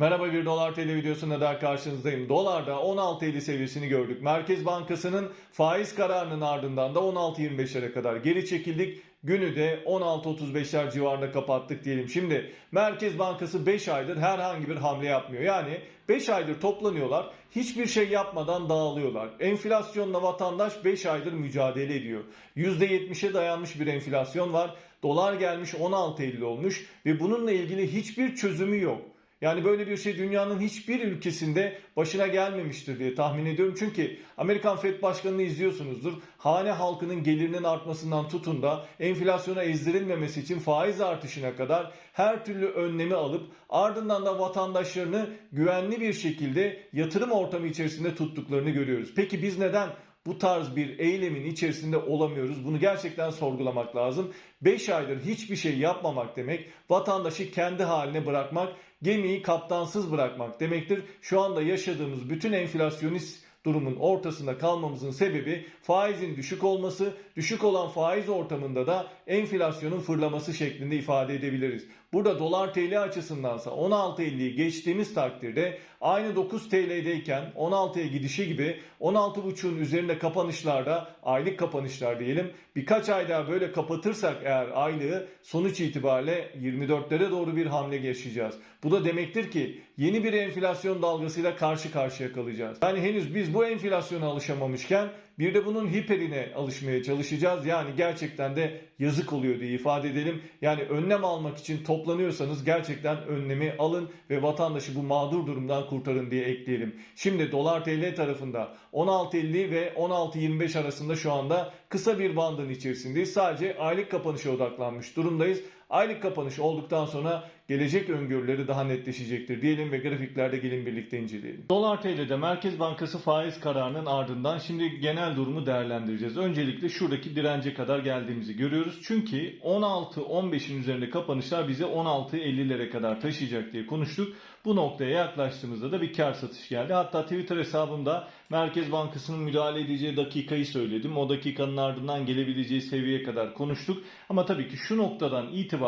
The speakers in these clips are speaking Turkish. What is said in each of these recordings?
Merhaba bir dolar TL videosunda daha karşınızdayım. Dolarda 16.50 seviyesini gördük. Merkez Bankası'nın faiz kararının ardından da 16.25'lere kadar geri çekildik. Günü de 16.35'ler civarında kapattık diyelim. Şimdi Merkez Bankası 5 aydır herhangi bir hamle yapmıyor. Yani 5 aydır toplanıyorlar. Hiçbir şey yapmadan dağılıyorlar. Enflasyonla vatandaş 5 aydır mücadele ediyor. %70'e dayanmış bir enflasyon var. Dolar gelmiş 16.50 olmuş ve bununla ilgili hiçbir çözümü yok. Yani böyle bir şey dünyanın hiçbir ülkesinde başına gelmemiştir diye tahmin ediyorum. Çünkü Amerikan Fed Başkanı'nı izliyorsunuzdur. Hane halkının gelirinin artmasından tutun da enflasyona ezdirilmemesi için faiz artışına kadar her türlü önlemi alıp ardından da vatandaşlarını güvenli bir şekilde yatırım ortamı içerisinde tuttuklarını görüyoruz. Peki biz neden bu tarz bir eylemin içerisinde olamıyoruz. Bunu gerçekten sorgulamak lazım. 5 aydır hiçbir şey yapmamak demek vatandaşı kendi haline bırakmak, gemiyi kaptansız bırakmak demektir. Şu anda yaşadığımız bütün enflasyonist durumun ortasında kalmamızın sebebi faizin düşük olması, düşük olan faiz ortamında da enflasyonun fırlaması şeklinde ifade edebiliriz. Burada dolar TL açısındansa 16.50'yi geçtiğimiz takdirde aynı 9 TL'deyken 16'ya gidişi gibi 16.5'un üzerinde kapanışlarda aylık kapanışlar diyelim birkaç ay daha böyle kapatırsak eğer aylığı sonuç itibariyle 24'lere doğru bir hamle yaşayacağız. Bu da demektir ki yeni bir enflasyon dalgasıyla karşı karşıya kalacağız. Yani henüz biz bu enflasyona alışamamışken bir de bunun hiperine alışmaya çalışacağız. Yani gerçekten de yazık oluyor diye ifade edelim. Yani önlem almak için toplanıyorsanız gerçekten önlemi alın ve vatandaşı bu mağdur durumdan kurtarın diye ekleyelim. Şimdi dolar TL tarafında 16.50 ve 16.25 arasında şu anda kısa bir bandın içerisindeyiz. Sadece aylık kapanışa odaklanmış durumdayız. Aylık kapanış olduktan sonra gelecek öngörüleri daha netleşecektir diyelim ve grafiklerde gelin birlikte inceleyelim. Dolar TL'de Merkez Bankası faiz kararının ardından şimdi genel durumu değerlendireceğiz. Öncelikle şuradaki dirence kadar geldiğimizi görüyoruz. Çünkü 16-15'in üzerinde kapanışlar bize 16-50'lere kadar taşıyacak diye konuştuk. Bu noktaya yaklaştığımızda da bir kar satış geldi. Hatta Twitter hesabımda Merkez Bankası'nın müdahale edeceği dakikayı söyledim. O dakikanın ardından gelebileceği seviyeye kadar konuştuk. Ama tabii ki şu noktadan itibaren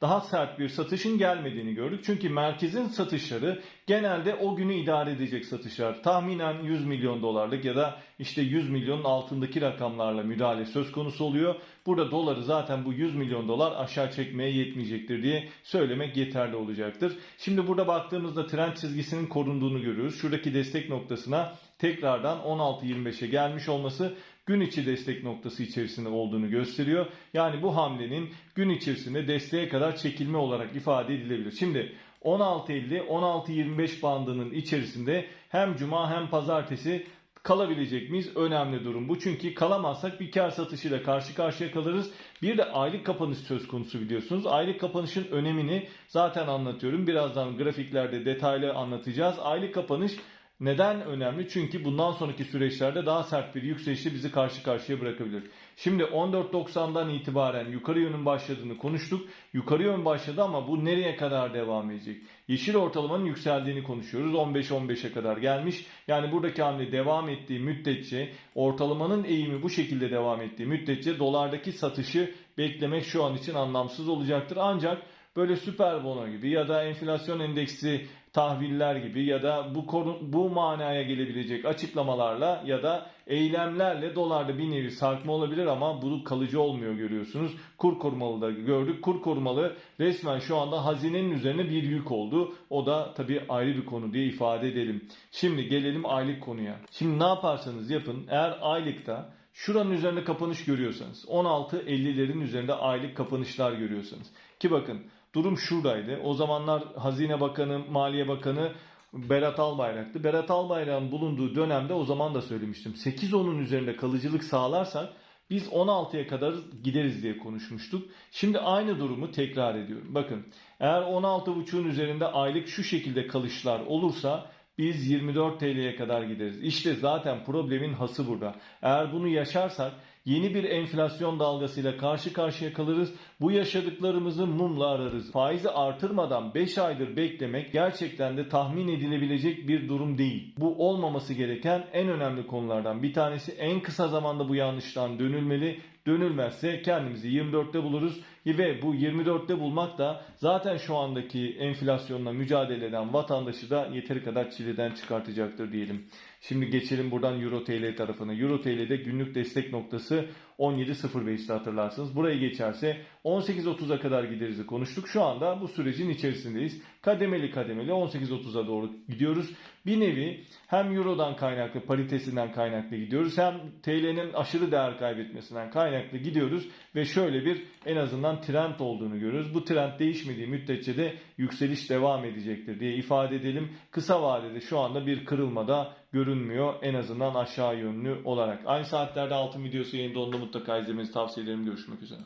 daha sert bir satışın gelmediğini gördük. Çünkü merkezin satışları genelde o günü idare edecek satışlar. Tahminen 100 milyon dolarlık ya da işte 100 milyonun altındaki rakamlarla müdahale söz konusu oluyor. Burada doları zaten bu 100 milyon dolar aşağı çekmeye yetmeyecektir diye söylemek yeterli olacaktır. Şimdi burada baktığımızda trend çizgisinin korunduğunu görüyoruz. Şuradaki destek noktasına tekrardan 16.25'e gelmiş olması gün içi destek noktası içerisinde olduğunu gösteriyor. Yani bu hamlenin gün içerisinde desteğe kadar çekilme olarak ifade edilebilir. Şimdi 16.50-16.25 bandının içerisinde hem cuma hem pazartesi kalabilecek miyiz? Önemli durum bu. Çünkü kalamazsak bir kar satışıyla karşı karşıya kalırız. Bir de aylık kapanış söz konusu biliyorsunuz. Aylık kapanışın önemini zaten anlatıyorum. Birazdan grafiklerde detaylı anlatacağız. Aylık kapanış neden önemli? Çünkü bundan sonraki süreçlerde daha sert bir yükselişle bizi karşı karşıya bırakabilir. Şimdi 14.90'dan itibaren yukarı yönün başladığını konuştuk. Yukarı yön başladı ama bu nereye kadar devam edecek? Yeşil ortalamanın yükseldiğini konuşuyoruz. 15-15'e kadar gelmiş. Yani buradaki hamle devam ettiği müddetçe ortalamanın eğimi bu şekilde devam ettiği müddetçe dolardaki satışı beklemek şu an için anlamsız olacaktır. Ancak böyle süper bono gibi ya da enflasyon endeksi tahviller gibi ya da bu konu, bu manaya gelebilecek açıklamalarla ya da eylemlerle dolarda bir nevi sarkma olabilir ama bu kalıcı olmuyor görüyorsunuz. Kur korumalı da gördük. Kur korumalı resmen şu anda hazinenin üzerine bir yük oldu. O da tabii ayrı bir konu diye ifade edelim. Şimdi gelelim aylık konuya. Şimdi ne yaparsanız yapın eğer aylıkta şuranın üzerinde kapanış görüyorsanız 16.50'lerin üzerinde aylık kapanışlar görüyorsanız ki bakın durum şuradaydı. O zamanlar Hazine Bakanı, Maliye Bakanı Berat Albayrak'tı. Berat Albayrak'ın bulunduğu dönemde o zaman da söylemiştim. 8-10'un üzerinde kalıcılık sağlarsak biz 16'ya kadar gideriz diye konuşmuştuk. Şimdi aynı durumu tekrar ediyorum. Bakın eğer 16.5'un üzerinde aylık şu şekilde kalışlar olursa biz 24 TL'ye kadar gideriz. İşte zaten problemin hası burada. Eğer bunu yaşarsak yeni bir enflasyon dalgasıyla karşı karşıya kalırız. Bu yaşadıklarımızı mumla ararız. Faizi artırmadan 5 aydır beklemek gerçekten de tahmin edilebilecek bir durum değil. Bu olmaması gereken en önemli konulardan bir tanesi en kısa zamanda bu yanlıştan dönülmeli. Dönülmezse kendimizi 24'te buluruz ve bu 24'te bulmak da zaten şu andaki enflasyonla mücadele eden vatandaşı da yeteri kadar çileden çıkartacaktır diyelim. Şimdi geçelim buradan Euro TL tarafına. Euro TL'de günlük destek noktası 17.05'te hatırlarsınız. Buraya geçerse 18.30'a kadar gideriz konuştuk. Şu anda bu sürecin içerisindeyiz. Kademeli kademeli 18.30'a doğru gidiyoruz. Bir nevi hem Euro'dan kaynaklı, paritesinden kaynaklı gidiyoruz. Hem TL'nin aşırı değer kaybetmesinden kaynaklı gidiyoruz. Ve şöyle bir en azından trend olduğunu görüyoruz. Bu trend değişmediği müddetçe de yükseliş devam edecektir diye ifade edelim. Kısa vadede şu anda bir kırılmada görünmüyor. En azından aşağı yönlü olarak. Aynı saatlerde altın videosu yayında onu da mutlaka izlemenizi tavsiye ederim. Görüşmek üzere.